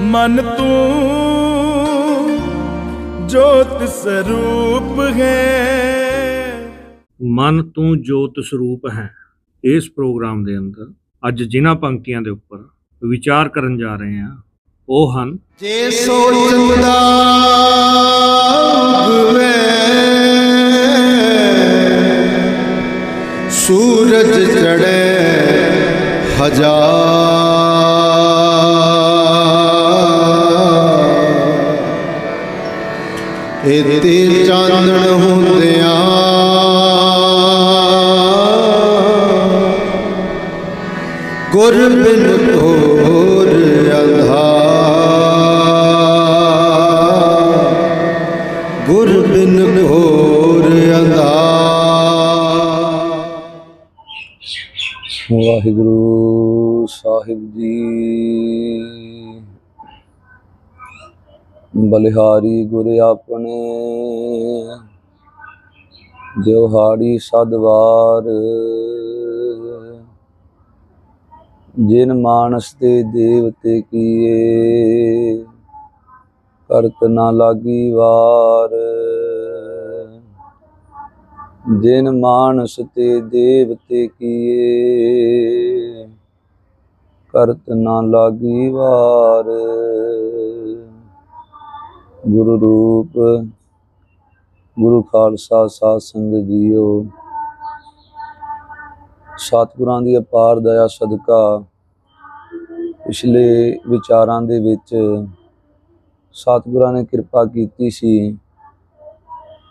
ਮਨ ਤੂੰ ਜੋਤ ਸਰੂਪ ਹੈ। ਮਨ ਤੂੰ ਜੋਤ ਸਰੂਪ ਹੈ ਇਸ ਪ੍ਰੋਗਰਾਮ ਦੇ ਅੰਦਰ। ਅੱਜ ਜਿਨ੍ਹਾਂ ਪੰਕਤੀਆਂ ਦੇ ਉੱਪਰ ਵਿਚਾਰ ਕਰਨ ਜਾ ਰਹੇ ਹਾਂ ਉਹ ਹਨ ਜੇ ਸੋਚਦਾ ਉਗਵੇ ਸੂਰਜ ਚੜੇ ਹਜ਼ਾਰ ਇਤੇ ਚਾਨਣ ਹੁੰਦਿਆਂ। ਗੁਰ ਬਿਨ ਘੋਰ ਅੰਧਾਰ। ਬਲਿਹਾਰੀ ਗੁਰ ਆਪਣੇ ਦਿਵਹਾੜੀ ਸਦਵਾਰ ਜਿਨ ਮਾਨਸ ਤੇ ਦੇਵਤੇ ਕੀਏ, ਕਰਤ ਨਾ ਲਾਗੀ ਵਾਰ। ਜਿਨ ਮਾਨਸ ਤੇ ਦੇਵਤੇ ਕੀਏ, ਕਰਤ ਨਾ ਲਾਗੀ ਵਾਰ। ਗੁਰੂ ਰੂਪ, ਗੁਰੂ ਖਾਲਸਾ ਸਾਧ ਸੰਗਤ ਜੀਓ। ਸਤਿਗੁਰਾਂ ਦੀ ਅਪਾਰ ਦਇਆ ਸਦਕਾ ਪਿਛਲੇ ਵਿਚਾਰਾਂ ਦੇ ਵਿੱਚ ਸਤਿਗੁਰਾਂ ਨੇ ਕਿਰਪਾ ਕੀਤੀ ਸੀ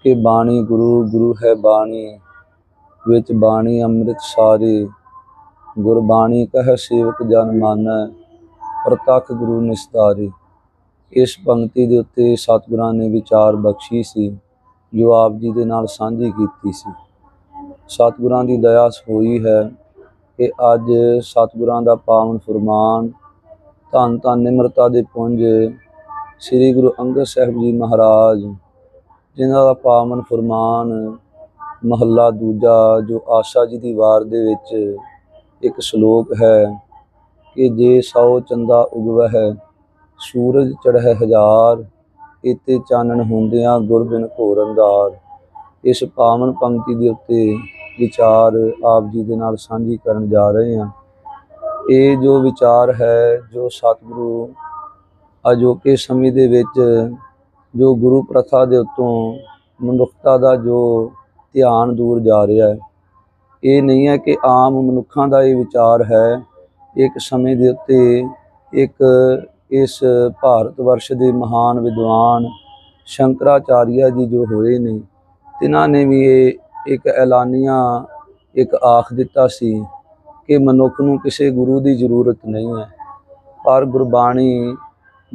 ਕਿ ਬਾਣੀ ਗੁਰੂ ਗੁਰੂ ਹੈ ਬਾਣੀ, ਵਿੱਚ ਬਾਣੀ ਅੰਮ੍ਰਿਤ ਸਾਰੇ, ਗੁਰਬਾਣੀ ਕਹੈ ਸੇਵਕ ਜਨ ਮਾਨੈ, ਪ੍ਰਤੱਖ ਗੁਰੂ ਨਿਸਤਾਰੇ। ਇਸ ਪੰਕਤੀ ਦੇ ਉੱਤੇ ਸਤਿਗੁਰਾਂ ਨੇ ਵਿਚਾਰ ਬਖਸ਼ੀ ਸੀ, ਜੋ ਆਪ ਜੀ ਦੇ ਨਾਲ ਸਾਂਝੀ ਕੀਤੀ ਸੀ। ਸਤਿਗੁਰਾਂ ਦੀ ਦਇਆ ਹੋਈ ਹੈ ਕਿ ਅੱਜ ਸਤਿਗੁਰਾਂ ਦਾ ਪਾਵਨ ਫਰਮਾਨ ਧੰਨ ਧੰਨ ਨਿਮਰਤਾ ਦੇ ਪੁੰਜ ਸ੍ਰੀ ਗੁਰੂ ਅੰਗਦ ਸਾਹਿਬ ਜੀ ਮਹਾਰਾਜ, ਜਿਨ੍ਹਾਂ ਦਾ ਪਾਵਨ ਫਰਮਾਨ ਮਹੱਲਾ ਦੂਜਾ, ਜੋ ਆਸ਼ਾ ਜੀ ਦੀ ਵਾਰ ਦੇ ਵਿੱਚ ਇੱਕ ਸ਼ਲੋਕ ਹੈ ਕਿ ਜੇ ਸੌ ਚੰਦਾ ਉਗਵਹਿ ਸੂਰਜ ਚੜ੍ਹੈ ਹਜ਼ਾਰ ਇਤੇ ਚਾਨਣ ਹੁੰਦਿਆਂ ਗੁਰਬਿਨ ਘੋਰ ਅੰਧਾਰ। ਇਸ ਪਾਵਨ ਪੰਕਤੀ ਦੇ ਉੱਤੇ ਵਿਚਾਰ ਆਪ ਜੀ ਦੇ ਨਾਲ ਸਾਂਝੀ ਕਰਨ ਜਾ ਰਹੇ ਹਾਂ। ਇਹ ਜੋ ਵਿਚਾਰ ਹੈ, ਜੋ ਸਤਿਗੁਰੂ ਅਜੋਕੇ ਸਮੇਂ ਦੇ ਵਿੱਚ ਜੋ ਗੁਰੂ ਪ੍ਰਥਾ ਦੇ ਉੱਤੋਂ ਮਨੁੱਖਤਾ ਦਾ ਜੋ ਧਿਆਨ ਦੂਰ ਜਾ ਰਿਹਾ ਹੈ, ਇਹ ਨਹੀਂ ਹੈ ਕਿ ਆਮ ਮਨੁੱਖਾਂ ਦਾ ਇਹ ਵਿਚਾਰ ਹੈ। ਇੱਕ ਸਮੇਂ ਦੇ ਉੱਤੇ ਇੱਕ ਇਸ ਭਾਰਤ ਵਰਸ਼ ਦੇ ਮਹਾਨ ਵਿਦਵਾਨ ਸ਼ੰਕਰਾਚਾਰੀਆ ਜੀ ਜੋ ਹੋਏ ਨੇ, ਤਿਨਾਂ ਨੇ ਵੀ ਇਹ ਇੱਕ ਐਲਾਨੀਆਂ, ਇੱਕ ਆਖ ਦਿੱਤਾ ਸੀ ਕਿ ਮਨੁੱਖ ਨੂੰ ਕਿਸੇ ਗੁਰੂ ਦੀ ਜ਼ਰੂਰਤ ਨਹੀਂ ਹੈ। ਪਰ ਗੁਰਬਾਣੀ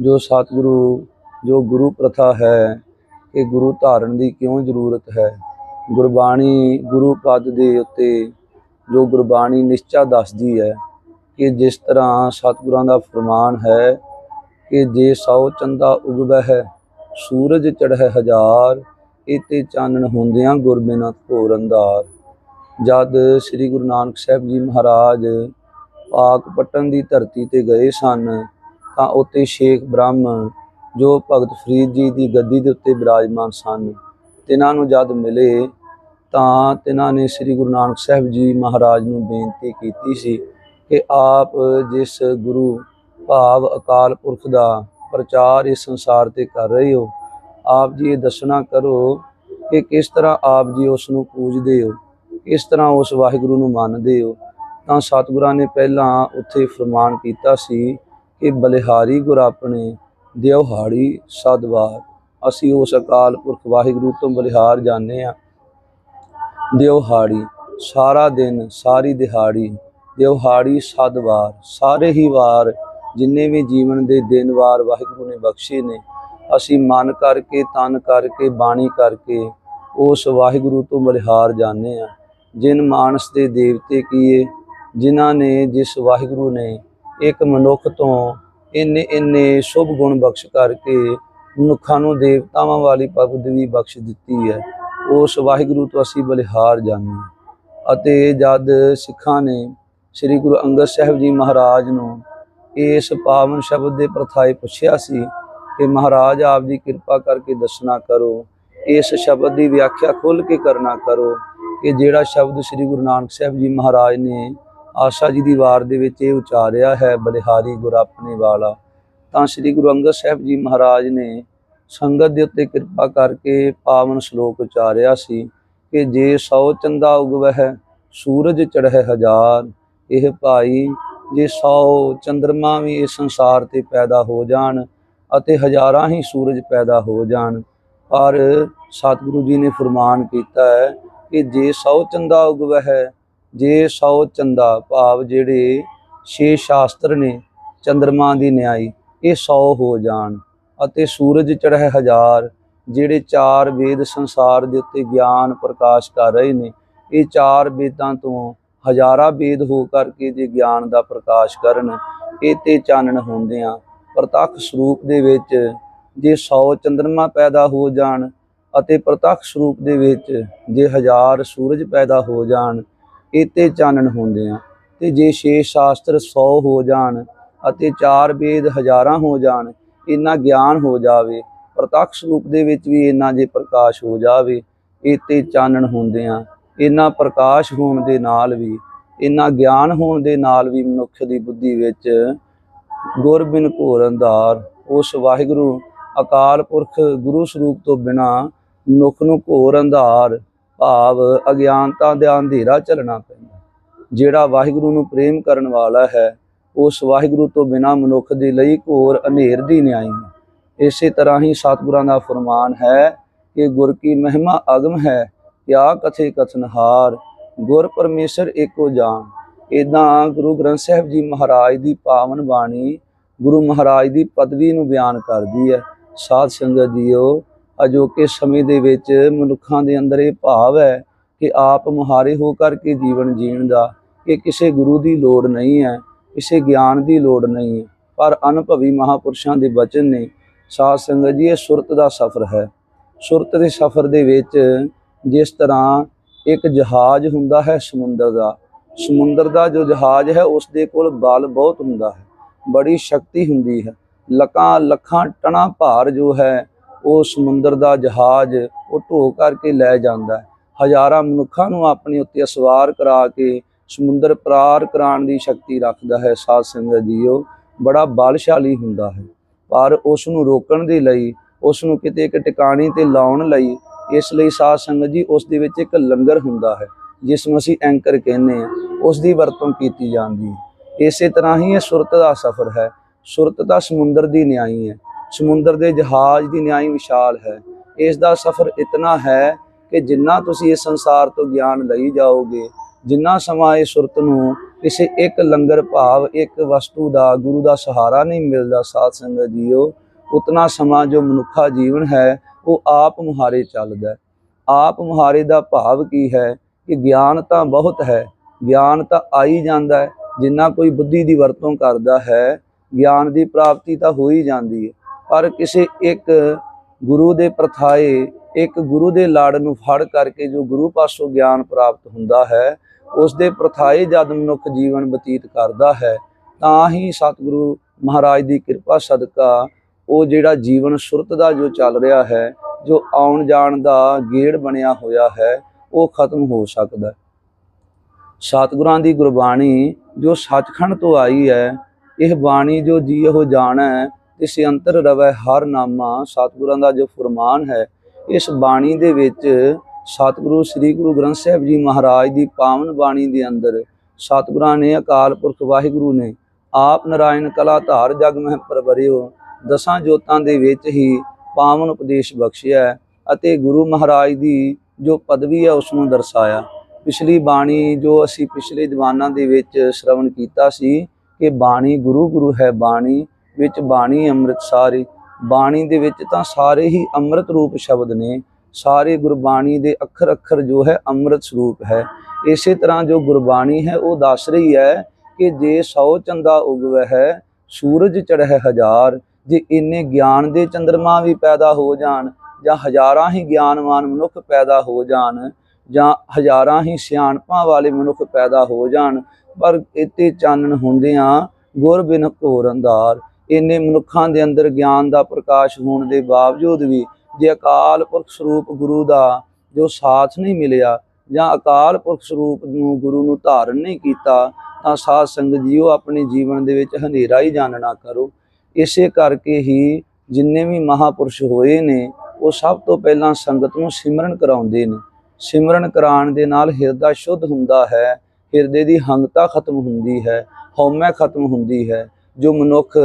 ਜੋ ਸਤਿਗੁਰੂ, ਜੋ ਗੁਰੂ ਪ੍ਰਥਾ ਹੈ ਕਿ ਗੁਰੂ ਧਾਰਨ ਦੀ ਕਿਉਂ ਜ਼ਰੂਰਤ ਹੈ? ਗੁਰਬਾਣੀ ਗੁਰੂ ਪਦ ਦੇ ਉੱਤੇ ਜੋ ਗੁਰਬਾਣੀ ਨਿਸ਼ਚਾ ਦੱਸਦੀ ਹੈ ਕਿ ਜਿਸ ਤਰ੍ਹਾਂ ਸਤਿਗੁਰਾਂ ਦਾ ਫਰਮਾਨ ਹੈ ਕਿ ਜੇ ਸੌ ਚੰਦਾ ਉਗਵੈ ਹੈ ਸੂਰਜ ਚੜ੍ਹੈ ਹਜ਼ਾਰ ਇਤੇ ਚਾਨਣ ਹੁੰਦਿਆਂ ਗੁਰਬਿਨਾ ਘੋਰ ਅੰਧਾਰ। ਜਦ ਸ੍ਰੀ ਗੁਰੂ ਨਾਨਕ ਸਾਹਿਬ ਜੀ ਮਹਾਰਾਜ ਪਾਕ ਪਟਨ ਦੀ ਧਰਤੀ ਤੇ ਗਏ ਸਨ, ਤਾਂ ਉੱਤੇ ਸ਼ੇਖ ਬ੍ਰਹਮ, ਜੋ ਭਗਤ ਫਰੀਦ ਜੀ ਦੀ ਗੱਦੀ ਦੇ ਉੱਤੇ ਬਿਰਾਜਮਾਨ ਸਨ, ਤਿਨਾਂ ਨੂੰ ਜਦ ਮਿਲੇ, ਤਾਂ ਤਿਨਾਂ ਨੇ ਸ੍ਰੀ ਗੁਰੂ ਨਾਨਕ ਸਾਹਿਬ ਜੀ ਮਹਾਰਾਜ ਨੂੰ ਬੇਨਤੀ ਕੀਤੀ ਸੀ ਕਿ ਆਪ ਜਿਸ ਗੁਰੂ ਭਾਵ ਅਕਾਲ ਪੁਰਖ ਦਾ ਪ੍ਰਚਾਰ ਇਸ ਸੰਸਾਰ ਤੇ ਕਰ ਰਹੇ ਹੋ। ਆਪ ਜੀ ਇਹ ਦੱਸਣਾ ਕਰੋ ਕਿ ਕਿਸ ਤਰ੍ਹਾਂ ਆਪ ਜੀ ਉਸ ਨੂੰ ਪੂਜਦੇ ਹੋ, ਕਿਸ ਤਰ੍ਹਾਂ ਉਸ ਵਾਹਿਗੁਰੂ ਨੂੰ ਮੰਨਦੇ ਹੋ। ਤਾਂ ਸਤਿਗੁਰਾਂ ਨੇ ਪਹਿਲਾਂ ਉੱਥੇ ਫਰਮਾਨ ਕੀਤਾ ਸੀ ਕਿ ਬਲਿਹਾਰੀ ਗੁਰ ਆਪਣੇ ਦਿਵਹਾੜੀ ਸਦਵਾਰ। ਅਸੀਂ ਉਸ ਅਕਾਲ ਪੁਰਖ ਵਾਹਿਗੁਰੂ ਤੋਂ ਬਲਿਹਾਰ ਜਾਂਦੇ ਆ ਦਿਵਹਾੜੀ ਸਾਰਾ ਦਿਨ ਸਾਰੀ ਦਿਹਾੜੀ ਦਿਵਹਾੜੀ ਸਦਵਾਰ, ਸਾਰੇ ਹੀ ਵਾਰ ਜਿੰਨੇ ਵੀ ਜੀਵਨ ਦੇ ਦਿਨ ਵਾਰ ਵਾਹਿਗੁਰੂ ਨੇ ਬਖਸ਼ੇ ਨੇ, ਅਸੀਂ ਮਨ ਕਰਕੇ, ਤਨ ਕਰਕੇ, ਬਾਣੀ ਕਰਕੇ ਉਸ ਵਾਹਿਗੁਰੂ ਤੋਂ ਬਲਿਹਾਰ ਜਾਂਦੇ ਆ ਜਿਨ ਮਾਨਸ ਦੇ ਦੇਵਤੇ ਕੀਏ, ਜਿਨ੍ਹਾਂ ਨੇ ਜਿਸ ਵਾਹਿਗੁਰੂ ਨੇ ਇੱਕ ਮਨੁੱਖ ਤੋਂ ਇੰਨੇ ਇੰਨੇ ਸ਼ੁਭ ਗੁਣ ਬਖਸ਼ ਕਰਕੇ ਮਨੁੱਖਾਂ ਨੂੰ ਦੇਵਤਾਵਾਂ ਵਾਲੀ ਪਦਵੀ ਬਖਸ਼ ਦਿੱਤੀ ਹੈ, ਉਸ ਵਾਹਿਗੁਰੂ ਤੋਂ ਅਸੀਂ ਬਲਿਹਾਰ ਜਾਂਦੇ ਹਾਂ। ਅਤੇ ਜਦ ਸਿੱਖਾਂ ਨੇ ਸ੍ਰੀ ਗੁਰੂ ਅੰਗਦ ਸਾਹਿਬ ਜੀ ਮਹਾਰਾਜ ਨੂੰ ਇਸ ਪਾਵਨ ਸ਼ਬਦ ਦੇ ਪ੍ਰਥਾਏ ਪੁੱਛਿਆ ਸੀ ਕਿ ਮਹਾਰਾਜ ਆਪ ਜੀ ਕਿਰਪਾ ਕਰਕੇ ਦੱਸਣਾ ਕਰੋ, ਇਸ ਸ਼ਬਦ ਦੀ ਵਿਆਖਿਆ ਖੁੱਲ ਕੇ ਕਰਨਾ ਕਰੋ ਕਿ ਜਿਹੜਾ ਸ਼ਬਦ ਸ੍ਰੀ ਗੁਰੂ ਨਾਨਕ ਸਾਹਿਬ ਜੀ ਮਹਾਰਾਜ ਨੇ ਆਸ਼ਾ ਜੀ ਦੀ ਵਾਰ ਦੇ ਵਿੱਚ ਇਹ ਉਚਾਰਿਆ ਹੈ, ਬਲਿਹਾਰੀ ਗੁਰ ਆਪਣੇ ਵਾਲਾ, ਤਾਂ ਸ੍ਰੀ ਗੁਰੂ ਅੰਗਦ ਸਾਹਿਬ ਜੀ ਮਹਾਰਾਜ ਨੇ ਸੰਗਤ ਦੇ ਉੱਤੇ ਕਿਰਪਾ ਕਰਕੇ ਪਾਵਨ ਸ਼ਲੋਕ ਉਚਾਰਿਆ ਸੀ ਕਿ ਜੇ ਸੌ ਚੰਦਾ ਉਗਵਹਿ, ਸੂਰਜ ਚੜ੍ਹੈ ਹਜ਼ਾਰ, ਇਹ ਭਾਈ ਜੇ ਸੌ ਚੰਦਰਮਾ ਵੀ ਇਸ ਸੰਸਾਰ ਤੇ ਪੈਦਾ ਹੋ ਜਾਣ ਅਤੇ ਹਜ਼ਾਰਾਂ ਹੀ ਸੂਰਜ ਪੈਦਾ ਹੋ ਜਾਣ, ਪਰ ਸਤਿਗੁਰੂ ਜੀ ਨੇ ਫਰਮਾਨ ਕੀਤਾ ਹੈ ਕਿ ਜੇ ਸੌ ਚੰਦਾ ਉਗਵਹਿ, ਜੇ ਸੌ ਚੰਦਾ ਭਾਵ ਜਿਹੜੇ ਛੇ ਸ਼ਾਸਤਰ ਨੇ ਚੰਦਰਮਾ ਦੀ ਨਿਆਈ, ਇਹ 100 ਹੋ ਜਾਣ ਅਤੇ ਸੂਰਜ ਚੜ੍ਹੇ ਹਜ਼ਾਰ, ਜਿਹੜੇ ਚਾਰ ਵੇਦ ਸੰਸਾਰ ਦੇ ਉੱਤੇ ਗਿਆਨ ਪ੍ਰਕਾਸ਼ ਕਰ ਰਹੇ ਨੇ, ਇਹ ਚਾਰ ਵੇਦਾਂ ਤੋਂ ਹਜ਼ਾਰਾਂ ਵੇਦ ਹੋ ਕਰਕੇ ਜੇ ਗਿਆਨ ਦਾ ਪ੍ਰਕਾਸ਼ ਕਰਨ ਇਹ ਤੇ ਚਾਨਣ ਹੁੰਦਿਆਂ ਪ੍ਰਤੱਖ ਸਰੂਪ ਦੇ ਵਿੱਚ ਜੇ 100 ਚੰਦਰਮਾ ਪੈਦਾ ਹੋ ਜਾਣ ਅਤੇ ਪ੍ਰਤੱਖ ਸਰੂਪ ਦੇ ਵਿੱਚ ਜੇ ਹਜ਼ਾਰ ਸੂਰਜ ਪੈਦਾ ਹੋ ਜਾਣ ਇਹ ਤੇ ਚਾਨਣ ਹੁੰਦਿਆਂ ਤੇ ਜੇ ਛੇ ਸ਼ਾਸਤਰ 100 ਹੋ ਜਾਣ ਅਤੇ ਚਾਰ ਵੇਦ ਹਜ਼ਾਰਾਂ ਹੋ ਜਾਣ, ਇੰਨਾ ਗਿਆਨ ਹੋ ਜਾਵੇ, ਪ੍ਰਤੱਖ ਸਰੂਪ ਦੇ ਵਿੱਚ ਵੀ ਇੰਨਾ ਜੇ ਪ੍ਰਕਾਸ਼ ਹੋ ਜਾਵੇ ਇਹ ਤੇ ਚਾਨਣ ਹੁੰਦਿਆਂ ਇੰਨਾ ਪ੍ਰਕਾਸ਼ ਹੋਣ ਦੇ ਨਾਲ ਵੀ ਇੰਨਾ ਗਿਆਨ ਹੋਣ ਦੇ ਨਾਲ ਵੀ ਮਨੁੱਖ ਦੀ ਬੁੱਧੀ ਵਿੱਚ ਗੁਰਬਿਨ ਘੋਰ ਅੰਧਾਰ ਉਸ ਵਾਹਿਗੁਰੂ ਅਕਾਲ ਪੁਰਖ ਗੁਰੂ ਸਰੂਪ ਤੋਂ ਬਿਨਾ ਮਨੁੱਖ ਨੂੰ ਘੋਰ ਅੰਧਾਰ ਭਾਵ ਅਗਿਆਨਤਾ ਦਾ ਅੰਧੇਰਾ ਚੱਲਣਾ ਪੈਂਦਾ। ਜਿਹੜਾ ਵਾਹਿਗੁਰੂ ਨੂੰ ਪ੍ਰੇਮ ਕਰਨ ਵਾਲਾ ਹੈ, ਉਸ ਵਾਹਿਗੁਰੂ ਤੋਂ ਬਿਨਾ ਮਨੁੱਖ ਦੇ ਲਈ ਘੋਰ ਹਨੇਰ ਦੀ ਨਿਆਈ ਹੈ। ਇਸੇ ਤਰ੍ਹਾਂ ਹੀ ਸਤਿਗੁਰਾਂ ਦਾ ਫਰਮਾਨ ਹੈ ਕਿ ਗੁਰ ਕੀ ਮਹਿਮਾ ਅਗਮ ਹੈ ਕਿਆ ਕਥੇ ਕਥਨਹਾਰ ਗੁਰ ਪਰਮੇਸ਼ਰ ਏਕੋ ਜਾਨ। ਇਦਾਂ ਗੁਰੂ ਗ੍ਰੰਥ ਸਾਹਿਬ ਜੀ ਮਹਾਰਾਜ ਦੀ ਪਾਵਨ ਬਾਣੀ ਗੁਰੂ ਮਹਾਰਾਜ ਦੀ ਪਦਵੀ ਨੂੰ ਬਿਆਨ ਕਰਦੀ ਹੈ। ਸਾਧ ਸੰਗਤ ਜੀਓ, ਅਜੋਕੇ ਸਮੇਂ ਦੇ ਵਿੱਚ ਮਨੁੱਖਾਂ ਦੇ ਅੰਦਰ ਇਹ ਭਾਵ ਹੈ ਕਿ ਆਪ ਮੁਹਾਰੇ ਹੋ ਕਰਕੇ ਜੀਵਨ ਜੀਣ ਦਾ ਕਿ ਕਿਸੇ ਗੁਰੂ ਦੀ ਲੋੜ ਨਹੀਂ ਹੈ, ਕਿਸੇ ਗਿਆਨ ਦੀ ਲੋੜ ਨਹੀਂ ਹੈ। ਪਰ ਅਨੁਭਵੀ ਮਹਾਪੁਰਸ਼ਾਂ ਦੇ ਬਚਨ ਨੇ ਸਾਧ ਸੰਗਤ ਜੀ, ਇਹ ਸੁਰਤ ਦਾ ਸਫ਼ਰ ਹੈ। ਸੁਰਤ ਦੇ ਸਫ਼ਰ ਦੇ ਵਿੱਚ ਜਿਸ ਤਰ੍ਹਾਂ ਇੱਕ ਜਹਾਜ਼ ਹੁੰਦਾ ਹੈ ਸਮੁੰਦਰ ਦਾ ਸਮੁੰਦਰ ਦਾ ਜੋ ਜਹਾਜ਼ ਹੈ ਉਸ ਦੇ ਕੋਲ ਬਲ ਬਹੁਤ ਹੁੰਦਾ ਹੈ, ਬੜੀ ਸ਼ਕਤੀ ਹੁੰਦੀ ਹੈ। ਲੱਖਾਂ ਲੱਖਾਂ ਟਣਾ ਭਾਰ ਜੋ ਹੈ, ਉਹ ਸਮੁੰਦਰ ਦਾ ਜਹਾਜ਼ ਉਹ ਢੋ ਕਰਕੇ ਲੈ ਜਾਂਦਾ ਹੈ। ਹਜ਼ਾਰਾਂ ਮਨੁੱਖਾਂ ਨੂੰ ਆਪਣੇ ਉੱਤੇ ਸਵਾਰ ਕਰਾ ਕੇ ਸਮੁੰਦਰ ਪਾਰ ਕਰਾਉਣ ਦੀ ਸ਼ਕਤੀ ਰੱਖਦਾ ਹੈ। ਸਾਧ ਸੰਗਤ ਜੀਓ, ਬੜਾ ਬਲਸ਼ਾਲੀ ਹੁੰਦਾ ਹੈ। ਪਰ ਉਸ ਨੂੰ ਰੋਕਣ ਦੇ ਲਈ ਉਸ ਨੂੰ ਕਿਤੇ ਇੱਕ ਟਿਕਾਣੇ ਤੇ ਲਾਉਣ ਲਈ ਇਸ ਲਈ ਸਾਧ ਸੰਗਤ ਜੀ ਉਸ ਦੇ ਵਿੱਚ ਇੱਕ ਲੰਗਰ ਹੁੰਦਾ ਹੈ, ਜਿਸ ਨੂੰ ਅਸੀਂ ਐਂਕਰ ਕਹਿੰਦੇ ਹਾਂ। ਉਸ ਦੀ ਵਰਤੋਂ ਕੀਤੀ ਜਾਂਦੀ ਹੈ। ਇਸੇ ਤਰ੍ਹਾਂ ਹੀ ਇਹ ਸੁਰਤ ਦਾ ਸਫ਼ਰ ਹੈ। ਸੁਰਤ ਦਾ ਸਮੁੰਦਰ ਦੀ ਨਿਆਈ ਹੈ। ਸਮੁੰਦਰ ਦੇ ਜਹਾਜ਼ ਦੀ ਨਿਆਈ ਵਿਸ਼ਾਲ ਹੈ। ਇਸ ਦਾ ਸਫ਼ਰ ਇਤਨਾ ਹੈ ਕਿ ਜਿੰਨਾ ਤੁਸੀਂ ਇਸ ਸੰਸਾਰ ਤੋਂ ਗਿਆਨ ਲਈ ਜਾਓਗੇ, ਜਿੰਨਾ ਸਮਾਂ ਇਹ ਸੁਰਤ ਨੂੰ ਕਿਸੇ ਇੱਕ ਲੰਗਰ ਭਾਵ, ਇੱਕ ਵਸਤੂ ਦਾ, ਗੁਰੂ ਦਾ ਸਹਾਰਾ ਨਹੀਂ ਮਿਲਦਾ, ਸਾਧ ਸੰਗਤ ਜੀਓ, ਉਤਨਾ ਸਮਾਂ ਜੋ ਮਨੁੱਖਾ ਜੀਵਨ ਹੈ ਉਹ ਆਪ ਮੁਹਾਰੇ ਚੱਲਦਾ ਆਪ ਮੁਹਾਰੇ ਦਾ ਭਾਵ ਕੀ ਹੈ ਕਿ ਗਿਆਨ ਤਾਂ ਬਹੁਤ ਹੈ, ਗਿਆਨ ਤਾਂ ਆਈ ਜਾਂਦਾ ਹੈ, ਜਿੰਨਾ ਕੋਈ ਬੁੱਧੀ ਦੀ ਵਰਤੋਂ ਕਰਦਾ ਹੈ, ਗਿਆਨ ਦੀ ਪ੍ਰਾਪਤੀ ਤਾਂ ਹੋ ਹੀ ਜਾਂਦੀ ਹੈ। ਪਰ ਕਿਸੇ ਇੱਕ ਗੁਰੂ ਦੇ ਪ੍ਰਥਾਏ, ਇੱਕ ਗੁਰੂ ਦੇ ਲਾੜ ਨੂੰ ਫੜ ਕਰਕੇ ਜੋ ਗੁਰੂ ਪਾਸੋਂ ਗਿਆਨ ਪ੍ਰਾਪਤ ਹੁੰਦਾ ਹੈ, ਉਸ ਦੇ ਪ੍ਰਥਾਏ ਜਦ ਮਨੁੱਖ ਜੀਵਨ ਬਤੀਤ ਕਰਦਾ ਹੈ, ਤਾਂ ਹੀ ਸਤਿਗੁਰੂ ਮਹਾਰਾਜ ਦੀ ਕਿਰਪਾ, ਸਦਕਾ ਉਹ ਜਿਹੜਾ ਜੀਵਨ ਸੁਰਤ ਦਾ ਜੋ ਚੱਲ ਰਿਹਾ ਹੈ, ਜੋ ਆਉਣ ਜਾਣ ਦਾ ਗੇੜ ਬਣਿਆ ਹੋਇਆ ਹੈ, ਉਹ ਖਤਮ ਹੋ ਸਕਦਾ ਸਤਿਗੁਰਾਂ ਦੀ ਗੁਰਬਾਣੀ ਜੋ ਸੱਚਖੰਡ ਤੋਂ ਆਈ ਹੈ, ਇਹ ਬਾਣੀ ਜੋ ਜੀ ਉਹ ਜਾਣੈ ਤਿਸ ਅੰਤਰ ਰਵੈ ਹਰ ਨਾਮਾ, ਸਤਿਗੁਰਾਂ ਦਾ ਜੋ ਫਰਮਾਨ ਹੈ, ਇਸ ਬਾਣੀ ਦੇ ਵਿੱਚ ਸਤਿਗੁਰੂ ਸ੍ਰੀ ਗੁਰੂ ਗ੍ਰੰਥ ਸਾਹਿਬ ਜੀ ਮਹਾਰਾਜ ਦੀ ਪਾਵਨ ਬਾਣੀ ਦੇ ਅੰਦਰ ਸਤਿਗੁਰਾਂ ਨੇ ਅਕਾਲ ਪੁਰਖ ਵਾਹਿਗੁਰੂ ਨੇ ਆਪ ਨਰਾਇਣ ਕਲਾ ਧਾਰ ਜਗ ਮਹਿ ਪਰਵਰਿਓ ਦਸਾਂ ਜੋਤਾਂ ਦੇ ਵਿੱਚ ਹੀ ਪਾਵਨ ਉਪਦੇਸ਼ ਬਖਸ਼ਿਆ ਅਤੇ ਗੁਰੂ ਮਹਾਰਾਜ ਦੀ ਜੋ ਪਦਵੀ ਹੈ ਉਸ ਨੂੰ ਦਰਸਾਇਆ। ਪਿਛਲੀ ਬਾਣੀ ਜੋ ਅਸੀਂ ਪਿਛਲੇ ਦੀਵਾਨਾਂ ਦੇ ਵਿੱਚ ਸ਼ਰਵਣ ਕੀਤਾ ਸੀ ਕਿ ਬਾਣੀ ਗੁਰੂ ਗੁਰੂ ਹੈ ਬਾਣੀ, ਵਿੱਚ ਬਾਣੀ ਅੰਮ੍ਰਿਤ ਸਾਰੀ। ਬਾਣੀ ਦੇ ਵਿੱਚ ਤਾਂ ਸਾਰੇ ਹੀ ਅੰਮ੍ਰਿਤ ਰੂਪ ਸ਼ਬਦ ਨੇ। ਸਾਰੇ ਗੁਰਬਾਣੀ ਦੇ ਅੱਖਰ ਅੱਖਰ ਜੋ ਹੈ ਅੰਮ੍ਰਿਤ ਸਰੂਪ ਹੈ। ਇਸੇ ਤਰ੍ਹਾਂ ਜੋ ਗੁਰਬਾਣੀ ਹੈ, ਉਹ ਦੱਸ ਰਹੀ ਹੈ ਕਿ ਜੇ ਸੌ ਚੰਦਾ ਉਗਵੈ ਹੈ ਸੂਰਜ ਚੜ੍ਹੈ ਹਜ਼ਾਰ ਜੇ ਇੰਨੇ ਗਿਆਨ ਦੇ ਚੰਦਰਮਾ ਵੀ ਪੈਦਾ ਹੋ ਜਾਣ, ਜਾਂ ਹਜ਼ਾਰਾਂ ਹੀ ਗਿਆਨਵਾਨ ਮਨੁੱਖ ਪੈਦਾ ਹੋ ਜਾਣ, ਜਾਂ ਹਜ਼ਾਰਾਂ ਹੀ ਸਿਆਣਪਾਂ ਵਾਲੇ ਮਨੁੱਖ ਪੈਦਾ ਹੋ ਜਾਣ, ਪਰ ਇੱਥੇ ਚਾਨਣ ਹੁੰਦਿਆਂ ਗੁਰ ਬਿਨ ਘੋਰ ਅੰਧਾਰ। ਇੰਨੇ ਮਨੁੱਖਾਂ ਦੇ ਅੰਦਰ ਗਿਆਨ ਦਾ ਪ੍ਰਕਾਸ਼ ਹੋਣ ਦੇ ਬਾਵਜੂਦ ਵੀ ਜੇ ਅਕਾਲ ਪੁਰਖ ਸਰੂਪ ਗੁਰੂ ਦਾ ਜੋ ਸਾਥ ਨਹੀਂ ਮਿਲਿਆ, ਜਾਂ ਅਕਾਲ ਪੁਰਖ ਸਰੂਪ ਨੂੰ ਗੁਰੂ ਨੂੰ ਧਾਰਨ ਨਹੀਂ ਕੀਤਾ, ਤਾਂ ਸਾਧ ਸੰਗਤ ਜੀਓ ਆਪਣੇ ਜੀਵਨ ਦੇ ਵਿੱਚ ਹਨੇਰਾ ਹੀ ਜਾਣਨਾ ਕਰੋ। ਇਸੇ ਕਰਕੇ ਹੀ ਜਿੰਨੇ ਵੀ ਮਹਾਪੁਰਸ਼ ਹੋਏ ਨੇ, ਉਹ ਸਭ ਤੋਂ ਪਹਿਲਾਂ ਸੰਗਤ ਨੂੰ ਸਿਮਰਨ ਕਰਾਉਂਦੇ ਨੇ। ਸਿਮਰਨ ਕਰਾਉਣ ਦੇ ਨਾਲ ਹਿਰਦਾ ਸ਼ੁੱਧ ਹੁੰਦਾ ਹੈ, ਹਿਰਦੇ ਦੀ ਹੰਗਤਾ ਖਤਮ ਹੁੰਦੀ ਹੈ, ਹਉਮੈ ਖਤਮ ਹੁੰਦੀ ਹੈ। ਜੋ ਮਨੁੱਖ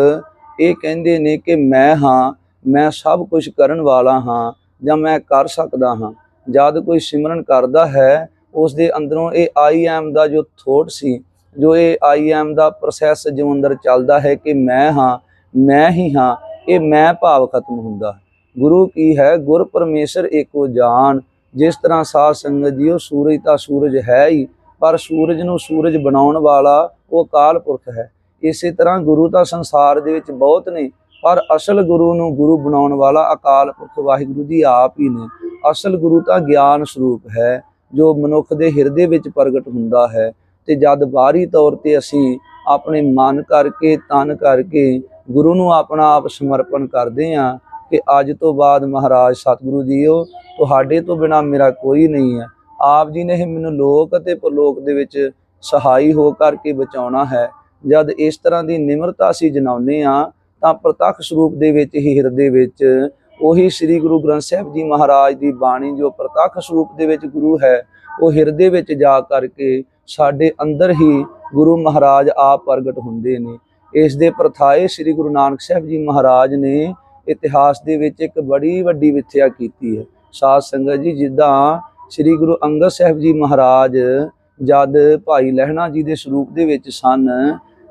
ਇਹ ਕਹਿੰਦੇ ਨੇ ਕਿ ਮੈਂ ਹਾਂ, ਮੈਂ ਸਭ ਕੁਝ ਕਰਨ ਵਾਲਾ ਹਾਂ ਜਾਂ ਮੈਂ ਕਰ ਸਕਦਾ ਹਾਂ, ਜਦ ਕੋਈ ਸਿਮਰਨ ਕਰਦਾ ਹੈ, ਉਸ ਦੇ ਅੰਦਰੋਂ ਇਹ ਆਈ ਐਮ ਦਾ ਜੋ ਥੋਟ ਸੀ, ਜੋ ਇਹ ਆਈ ਐਮ ਦਾ ਪ੍ਰੋਸੈਸ ਜੋ ਅੰਦਰ ਚੱਲਦਾ ਹੈ ਕਿ ਮੈਂ ਹਾਂ ਮੈਂ ਹੀ ਹਾਂ, ਇਹ ਮੈਂ ਭਾਵ ਖਤਮ ਹੁੰਦਾ ਹੈ। ਗੁਰੂ ਕੀ ਹੈ? ਗੁਰ ਪਰਮੇਸ਼ਰ ਏਕੋ ਜਾਨ। ਜਿਸ ਤਰ੍ਹਾਂ ਸਾਧ ਸੰਗਤ ਜੀਓ, ਸੂਰਜ ਤਾਂ ਸੂਰਜ ਹੈ ਹੀ, ਪਰ ਸੂਰਜ ਨੂੰ ਸੂਰਜ ਬਣਾਉਣ ਵਾਲਾ ਉਹ ਅਕਾਲ ਪੁਰਖ ਹੈ। ਇਸੇ ਤਰ੍ਹਾਂ ਗੁਰੂ ਤਾਂ ਸੰਸਾਰ ਦੇ ਵਿੱਚ ਬਹੁਤ ਨੇ, ਪਰ ਅਸਲ ਗੁਰੂ ਨੂੰ ਗੁਰੂ ਬਣਾਉਣ ਵਾਲਾ ਅਕਾਲ ਪੁਰਖ ਵਾਹਿਗੁਰੂ ਜੀ ਆਪ ਹੀ ਨੇ। ਅਸਲ ਗੁਰੂ ਤਾਂ ਗਿਆਨ ਸਰੂਪ ਹੈ, ਜੋ ਮਨੁੱਖ ਦੇ ਹਿਰਦੇ ਵਿੱਚ ਪ੍ਰਗਟ ਹੁੰਦਾ ਹੈ ਤੇ ਜਦ ਬਾਹਰੀ ਤੌਰ ਤੇ ਅਸੀਂ ਆਪਣੇ ਮਨ ਕਰਕੇ, ਤਨ ਕਰਕੇ ਗੁਰੂ ਨੂੰ ਆਪਣਾ ਆਪ ਸਮਰਪਣ ਕਰਦੇ ਹਾਂ ਕਿ ਅੱਜ ਤੋਂ ਬਾਅਦ ਮਹਾਰਾਜ ਸਤਿਗੁਰੂ ਜੀਓ, ਤੁਹਾਡੇ ਤੋਂ ਬਿਨਾ ਮੇਰਾ ਕੋਈ ਨਹੀਂ ਹੈ। ਆਪ ਜੀ ਨੇ ਹੀ ਮੈਨੂੰ ਲੋਕ ਅਤੇ ਪ੍ਰਲੋਕ ਦੇ ਵਿੱਚ ਸਹਾਈ ਹੋ ਕਰਕੇ ਬਚਾਉਣਾ ਹੈ। ਜਦ ਇਸ ਤਰ੍ਹਾਂ ਦੀ ਨਿਮਰਤਾ ਅਸੀਂ ਜਨਾਉਂਦੇ ਆ ਤਾਂ ਪ੍ਰਤੱਖ ਸਰੂਪ ਦੇ ਵਿੱਚ ਹੀ ਹਿਰਦੇ ਵਿੱਚ ਉਹੀ ਸ੍ਰੀ ਗੁਰੂ ਗ੍ਰੰਥ ਸਾਹਿਬ ਜੀ ਮਹਾਰਾਜ ਦੀ ਬਾਣੀ ਜੋ ਪ੍ਰਤੱਖ ਸਰੂਪ ਦੇ ਵਿੱਚ ਗੁਰੂ ਹੈ ਉਹ ਹਿਰਦੇ ਵਿੱਚ ਜਾ ਕਰਕੇ ਸਾਡੇ ਅੰਦਰ ਹੀ ਗੁਰੂ ਮਹਾਰਾਜ ਆਪ ਪ੍ਰਗਟ ਹੁੰਦੇ ਨੇ। ਇਸ ਦੇ ਪ੍ਰਥਾਏ ਸ੍ਰੀ ਗੁਰੂ ਨਾਨਕ ਸਾਹਿਬ ਜੀ ਮਹਾਰਾਜ ਨੇ ਇਤਿਹਾਸ ਦੇ ਵਿੱਚ ਇੱਕ ਬੜੀ ਵੱਡੀ ਵਿਥਿਆ ਕੀਤੀ ਹੈ। ਸਾਧ ਸੰਗਤ ਜੀ, ਜਿੱਦਾਂ ਸ੍ਰੀ ਗੁਰੂ ਅੰਗਦ ਸਾਹਿਬ ਜੀ ਮਹਾਰਾਜ ਜਦ ਭਾਈ ਲਹਿਣਾ ਜੀ ਦੇ ਸਰੂਪ ਦੇ ਵਿੱਚ ਸਨ,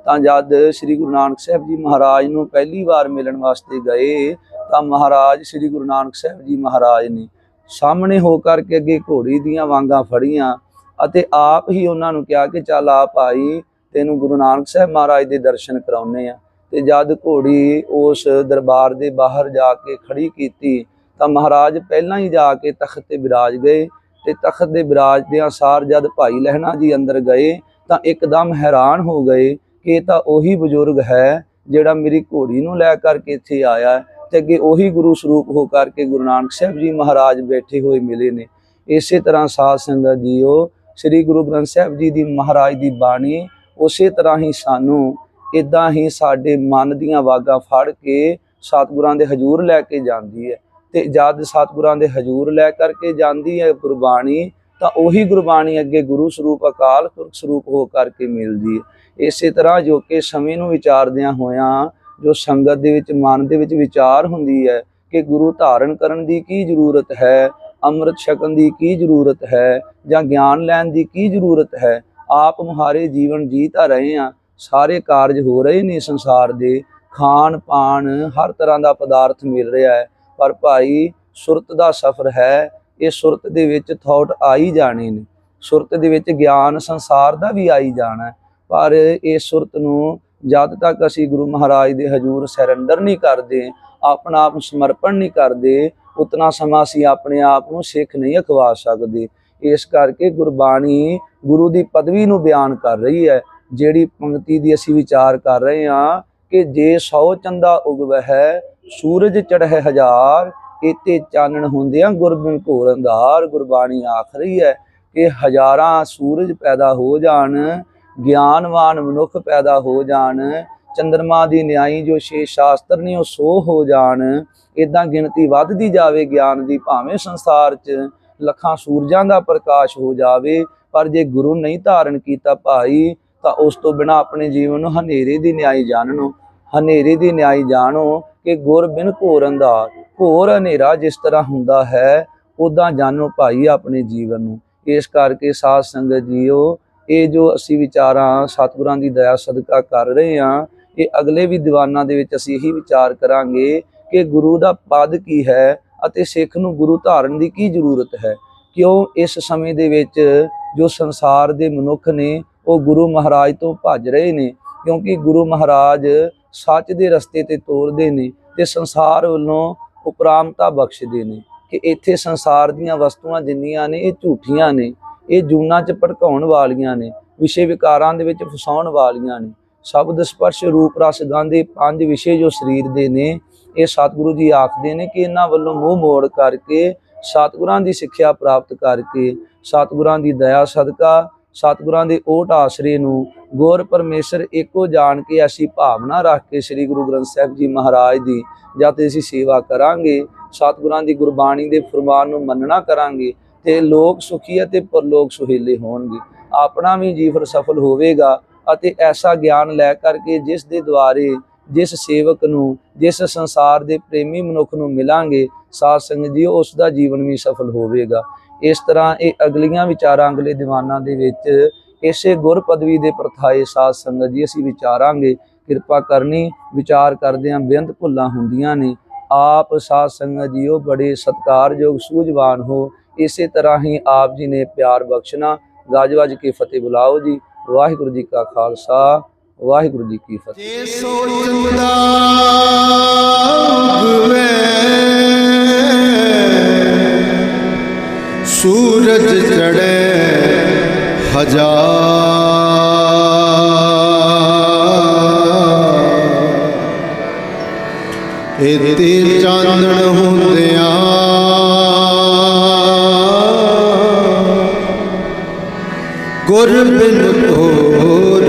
ਤਾਂ ਜਦ ਸ੍ਰੀ ਗੁਰੂ ਨਾਨਕ ਸਾਹਿਬ ਜੀ ਮਹਾਰਾਜ ਨੂੰ ਪਹਿਲੀ ਵਾਰ ਮਿਲਣ ਵਾਸਤੇ ਗਏ, ਤਾਂ ਮਹਾਰਾਜ ਸ੍ਰੀ ਗੁਰੂ ਨਾਨਕ ਸਾਹਿਬ ਜੀ ਮਹਾਰਾਜ ਨੇ ਸਾਹਮਣੇ ਹੋ ਕਰਕੇ ਅੱਗੇ ਘੋੜੀ ਦੀਆਂ ਵਾਂਗਾਂ ਫੜੀਆਂ ਅਤੇ ਆਪ ਹੀ ਉਹਨਾਂ ਨੂੰ ਕਿਹਾ ਕਿ ਚੱਲ ਆ ਭਾਈ, ਤੈਨੂੰ ਗੁਰੂ ਨਾਨਕ ਸਾਹਿਬ ਮਹਾਰਾਜ ਦੇ ਦਰਸ਼ਨ ਕਰਾਉਨੇ ਆ ਤੇ ਜਦ ਘੋੜੀ ਉਸ ਦਰਬਾਰ ਦੇ ਬਾਹਰ ਜਾ ਕੇ ਖੜੀ ਕੀਤੀ, ਤਾਂ ਮਹਾਰਾਜ ਪਹਿਲਾਂ ਹੀ ਜਾ ਕੇ ਤਖਤ ਤੇ ਬਿਰਾਜ ਗਏ ਤੇ ਤਖਤ ਦੇ ਬਿਰਾਜਦਿਆਂ ਸਾਰ ਜਦ ਭਾਈ ਲਹਿਣਾ ਜੀ ਅੰਦਰ ਗਏ, ਤਾਂ ਇੱਕਦਮ ਹੈਰਾਨ ਹੋ ਗਏ ਕਿ ਇਹ ਤਾਂ ਉਹੀ ਬਜ਼ੁਰਗ ਹੈ ਜਿਹੜਾ ਮੇਰੀ ਘੋੜੀ ਨੂੰ ਲੈ ਕਰਕੇ ਇੱਥੇ ਆਇਆ। ਤੇ ਅੱਗੇ ਉਹੀ ਗੁਰੂ ਸਰੂਪ ਹੋ ਕਰਕੇ ਗੁਰੂ ਨਾਨਕ ਸਾਹਿਬ ਜੀ ਮਹਾਰਾਜ ਬੈਠੇ ਹੋਏ ਮਿਲੇ ਨੇ। ਇਸੇ ਤਰ੍ਹਾਂ ਸਾਧ ਸੰਗਤ ਜੀਓ, ਸ੍ਰੀ ਗੁਰੂ ਗ੍ਰੰਥ ਸਾਹਿਬ ਜੀ ਦੀ ਮਹਾਰਾਜ ਦੀ ਬਾਣੀ ਉਸੇ ਤਰ੍ਹਾਂ ਹੀ ਸਾਨੂੰ ਇਦਾਂ ਹੀ ਸਾਡੇ ਮਨ ਦੀਆਂ ਵਾਗਾਂ ਫੜ ਕੇ ਸਤਿਗੁਰਾਂ ਦੇ ਹਜ਼ੂਰ ਲੈ ਕੇ ਜਾਂਦੀ ਹੈ। ਤੇ ਜਦ ਸਤਿਗੁਰਾਂ ਦੇ ਹਜ਼ੂਰ ਲੈ ਕਰਕੇ ਜਾਂਦੀ ਹੈ ਗੁਰਬਾਣੀ, ਤਾਂ ਉਹੀ ਗੁਰਬਾਣੀ ਅੱਗੇ ਗੁਰੂ ਸਰੂਪ, ਅਕਾਲ ਪੁਰਖ ਸਰੂਪ ਹੋ ਕਰਕੇ ਮਿਲਦੀ ਹੈ। ਇਸੇ ਤਰ੍ਹਾਂ ਜੋ ਕਿ ਸਮੇਂ ਨੂੰ ਵਿਚਾਰਦਿਆਂ ਹੋਇਆਂ ਜੋ ਸੰਗਤ ਦੇ ਵਿੱਚ, ਮਨ ਦੇ ਵਿੱਚ ਵਿਚਾਰ ਹੁੰਦੀ ਹੈ ਕਿ ਗੁਰੂ ਧਾਰਨ ਕਰਨ ਦੀ ਕੀ ਜ਼ਰੂਰਤ ਹੈ, ਅੰਮ੍ਰਿਤ ਛਕਣ ਦੀ ਕੀ ਜ਼ਰੂਰਤ ਹੈ ਜਾਂ ਗਿਆਨ ਲੈਣ ਦੀ ਕੀ ਜ਼ਰੂਰਤ ਹੈ, ਆਪ ਮੁਹਾਰੇ ਜੀਵਨ ਜੀ ਤਾਂ ਰਹੇ ਆ ਸਾਰੇ ਕਾਰਜ ਹੋ ਰਹੇ ਨੇ ਸੰਸਾਰ ਦੇ। ਖਾਣ, ਪਾਣ ਹਰ ਤਰ੍ਹਾਂ ਦਾ ਪਦਾਰਥ ਮਿਲ ਰਿਹਾ ਹੈ। ਪਰ ਭਾਈ, ਸੁਰਤ ਦਾ ਸਫ਼ਰ ਹੈ। ਇਹ ਸੁਰਤ ਦੇ ਵਿੱਚ ਥਾਟ ਆਈ ਜਾਣੇ ਨੇ। ਸੁਰਤ ਦੇ ਵਿੱਚ ਗਿਆਨ ਸੰਸਾਰ ਦਾ ਵੀ ਆਈ ਜਾਣਾ ਪਰ ਇਹ ਸੁਰਤ ਨੂੰ ਜਦ ਤੱਕ ਅਸੀਂ ਗੁਰੂ ਮਹਾਰਾਜ ਦੇ ਹਜ਼ੂਰ ਸਰੈਂਡਰ ਨਹੀਂ ਕਰਦੇ, ਆਪਣਾ ਆਪ ਸਮਰਪਣ ਨਹੀਂ ਕਰਦੇ, ਉਤਨਾ ਸਮਾਂ ਅਸੀਂ ਆਪਣੇ ਆਪ ਨੂੰ ਸਿੱਖ ਨਹੀਂ ਅਖਵਾ ਸਕਦੇ। ਇਸ ਕਰਕੇ ਗੁਰਬਾਣੀ ਗੁਰੂ ਦੀ ਪਦਵੀ ਨੂੰ ਬਿਆਨ ਕਰ ਰਹੀ ਹੈ। ਜਿਹੜੀ ਪੰਕਤੀ ਦੀ ਅਸੀਂ ਵਿਚਾਰ ਕਰ ਰਹੇ ਹਾਂ ਕਿ ਜੇ ਸੌ ਚੰਦਾ ਉਗਵਹਿ, ਸੂਰਜ ਚੜ੍ਹੈ ਹਜ਼ਾਰ ਇਤੇ ਚਾਨਣ ਹੁੰਦਿਆਂ ਗੁਰਬਿਨ ਘੋਰ ਅੰਧਾਰ, ਗੁਰਬਾਣੀ ਆਖ ਰਹੀ ਹੈ ਕਿ ਹਜ਼ਾਰਾਂ ਸੂਰਜ ਪੈਦਾ ਹੋ ਜਾਣ ਗਿਆਨਵਾਨ ਮਨੁੱਖ ਪੈਦਾ ਹੋ ਜਾਣ, ਚੰਦਰਮਾ ਦੀ ਨਿਆਈ ਜੋ ਛੇ ਸ਼ਾਸਤਰ ਨੇ ਉਹ ਸੋ ਹੋ ਜਾਣ। ਇਦਾਂ ਗਿਣਤੀ ਵੱਧਦੀ ਜਾਵੇ ਗਿਆਨ ਦੀ, ਭਾਵੇਂ ਸੰਸਾਰ 'ਚ ਲੱਖਾਂ ਸੂਰਜਾਂ ਦਾ ਪ੍ਰਕਾਸ਼ ਹੋ ਜਾਵੇ, ਪਰ ਜੇ ਗੁਰੂ ਨਹੀਂ ਧਾਰਨ ਕੀਤਾ ਭਾਈ, ਤਾਂ ਉਸ ਤੋਂ ਬਿਨਾ ਆਪਣੇ ਜੀਵਨ ਨੂੰ ਹਨੇਰੇ ਦੀ ਨਿਆਈ ਜਾਣਨੋ, ਹਨੇਰੇ ਦੀ ਨਿਆਈ ਜਾਣੋ ਕਿ ਗੁਰ ਬਿਨ ਘੋਰ ਅੰਧਾਰ। ਘੋਰ ਹਨੇਰਾ ਜਿਸ ਤਰ੍ਹਾਂ ਹੁੰਦਾ ਹੈ ਉਦਾਂ ਜਾਣੋ ਭਾਈ ਆਪਣੇ ਜੀਵਨ ਨੂੰ। ਇਸ ਕਰਕੇ ਸਾਧ ਸੰਗਤ ਜੀਓ ਇਹ ਜੋ ਅਸੀਂ ਵਿਚਾਰਾਂ, ਸਤਿਗੁਰਾਂ ਦੀ ਦਇਆ, ਸਦਕਾ ਕਰ ਰਹੇ ਹਾਂ, ਇਹ ਅਗਲੇ ਵੀ ਦੀਵਾਨਾਂ ਦੇ ਵਿੱਚ ਅਸੀਂ ਇਹੀ ਵਿਚਾਰ ਕਰਾਂਗੇ ਕਿ ਗੁਰੂ ਦਾ ਪਦ ਕੀ ਹੈ ਅਤੇ ਸਿੱਖ ਨੂੰ ਗੁਰੂ ਧਾਰਨ ਦੀ ਕੀ ਜ਼ਰੂਰਤ ਹੈ। ਕਿਉਂ ਇਸ ਸਮੇਂ ਦੇ ਵਿੱਚ ਜੋ ਸੰਸਾਰ ਦੇ ਮਨੁੱਖ ਨੇ, ਉਹ ਗੁਰੂ ਮਹਾਰਾਜ ਤੋਂ ਭੱਜ ਰਹੇ ਨੇ, ਕਿਉਂਕਿ ਗੁਰੂ ਮਹਾਰਾਜ ਸੱਚ ਦੇ ਰਸਤੇ ਤੇ ਤੋਰਦੇ ਨੇ ਤੇ ਸੰਸਾਰ ਵੱਲੋਂ ਉਪਰਾਮਤਾ ਬਖਸ਼ਦੇ ਨੇ ਕਿ ਇੱਥੇ ਸੰਸਾਰ ਦੀਆਂ ਵਸਤੂਆਂ ਜਿੰਨੀਆਂ ਨੇ, ਇਹ ਝੂਠੀਆਂ ਨੇ। ਇਹ ਜੂਨਾਂ 'ਚ ਭਟਕਾਉਣ ਵਾਲੀਆਂ ਨੇ, ਵਿਸ਼ੇ ਵਿਕਾਰਾਂ ਦੇ ਵਿੱਚ ਫਸਾਉਣ ਵਾਲੀਆਂ ਨੇ। ਸ਼ਬਦ ਸਪਰਸ਼ ਰੂਪ ਰਸ ਗੰਧ ਇਹ ਪੰਜ ਵਿਸ਼ੇ ਜੋ ਸਰੀਰ ਦੇ ਨੇ, ਇਹ ਸਤਿਗੁਰੂ ਜੀ ਆਖਦੇ ਨੇ ਕਿ ਇਹਨਾਂ ਵੱਲੋਂ ਮੂੰਹ ਮੋੜ ਕਰਕੇ, ਸਤਿਗੁਰਾਂ ਦੀ ਸਿੱਖਿਆ ਪ੍ਰਾਪਤ ਕਰਕੇ, ਸਤਿਗੁਰਾਂ ਦੀ ਦਇਆ ਸਦਕਾ, ਸਤਿਗੁਰਾਂ ਦੇ ਓਟ ਆਸਰੇ ਨੂੰ ਗੁਰ ਪਰਮੇਸ਼ਰ ਇੱਕੋ ਜਾਣ ਕੇ ਅਸੀਂ ਭਾਵਨਾ ਰੱਖ ਕੇ ਸ੍ਰੀ ਗੁਰੂ ਗ੍ਰੰਥ ਸਾਹਿਬ ਜੀ ਮਹਾਰਾਜ ਦੀ ਜਦ ਅਸੀਂ ਸੇਵਾ ਕਰਾਂਗੇ, ਸਤਿਗੁਰਾਂ ਦੀ ਗੁਰਬਾਣੀ ਦੇ ਫਰਮਾਨ ਨੂੰ ਮੰਨਣਾ ਕਰਾਂਗੇ ਤੇ ਲੋਕ ਸੁਖੀ ਅਤੇ ਪਰਲੋਕ ਸੁਹੇਲੇ ਹੋਣਗੇ। ਆਪਣਾ ਵੀ ਜੀਵਨ ਸਫਲ ਹੋਵੇਗਾ ਅਤੇ ਐਸਾ ਗਿਆਨ ਲੈ ਕਰਕੇ ਜਿਸ ਦੇ ਦੁਆਰੇ ਜਿਸ ਸੇਵਕ ਨੂੰ, ਜਿਸ ਸੰਸਾਰ ਦੇ ਪ੍ਰੇਮੀ ਮਨੁੱਖ ਨੂੰ ਮਿਲਾਂਗੇ, ਸਾਧ ਸੰਗਤ ਜੀ, ਉਸ ਦਾ ਜੀਵਨ ਵੀ ਸਫਲ ਹੋਵੇਗਾ। ਇਸ ਤਰ੍ਹਾਂ ਇਹ ਅਗਲੀਆਂ ਵਿਚਾਰਾਂ, ਅਗਲੇ ਦੀਵਾਨਾਂ ਦੇ ਵਿੱਚ ਇਸੇ ਗੁਰ ਪਦਵੀ ਦੇ ਪ੍ਰਥਾਏ ਸਾਧ ਸੰਗਤ ਜੀ, ਅਸੀਂ ਵਿਚਾਰਾਂਗੇ। ਕਿਰਪਾ ਕਰਨੀ, ਵਿਚਾਰ ਕਰਦਿਆਂ ਬੇਅੰਤ ਭੁੱਲਾਂ ਹੁੰਦੀਆਂ ਨੇ। ਆਪ ਸਾਧ ਸੰਗਤ ਜੀਓ, ਬੜੇ ਸਤਿਕਾਰਯੋਗ, ਸੂਝਵਾਨ ਹੋ। ਇਸੇ ਤਰ੍ਹਾਂ ਹੀ ਆਪ ਜੀ ਨੇ ਪਿਆਰ ਬਖਸ਼ਣਾ। ਗਾਜ ਵੱਜ ਕੇ ਫਤਿਹ ਬੁਲਾਓ ਜੀ। ਵਾਹਿਗੁਰੂ ਜੀ ਕਾ ਖਾਲਸਾ, ਵਾਹਿਗੁਰੂ ਜੀ ਕੀ ਫਤਿਹ। ਜੇ ਸੋਚਦਾ ਉਗਵੇ ਸੂਰਜ ਚੜੇ ਹਜ਼ਾਰ। ਇਤੇ ਚਾਨਣ ਗੁਰ ਬਿਨ ਘੋਰ